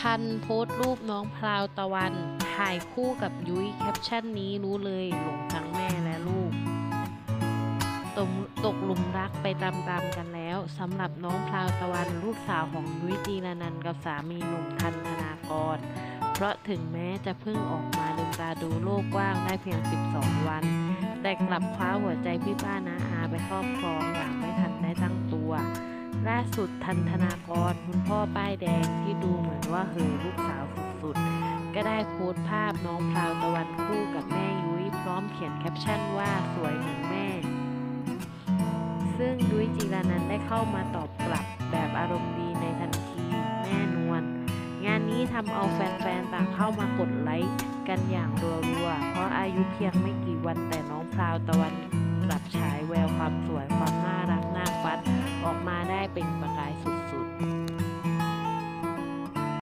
ทันโพสต์รูปน้องพราวตะวัน ถ่ายคู่กับยุ้ยแคปชั่นนี้รู้เลยหลงทั้งแม่และลูกตกตกหลุมรักไปตามๆกันแล้วสำหรับน้องพราวตะวันลูกสาวของยุ้ยจีรนันกับสามีหนุ่มทันธนากร เพราะถึงแม้จะเพิ่งออกมาลืมตาดูโลกกว้างได้เพียง 12 วัน แต่กลับคว้าหัวใจพี่ป้านาอาไปครอบครองอย่างไม่ทันได้ตั้งตัวล่าสุดทันธนากรคุณพ่อป้ายแดงที่ดูหม ว่าเหอลูกสาวสุดๆ ก็ได้โพสต์ภาพน้องพราวตะวันคู่กับแม่ยุ้ยพร้อมเขียนแคปชั่นว่าสวยเหมือนแม่ ซึ่งยุ้ยจีรานันได้เข้ามาตอบกลับแบบอารมณ์ดีในทันทีแน่นวนงานนี้ทำเอาแฟนๆต่างเข้ามากดไลค์กันอย่างรัวๆ เพราะอายุเพียงไม่กี่วันแต่น้องพราวตะวันกลับฉายแววความสวยความน่ารักน่าฟัดออกมาได้เป็นประกายสุดๆ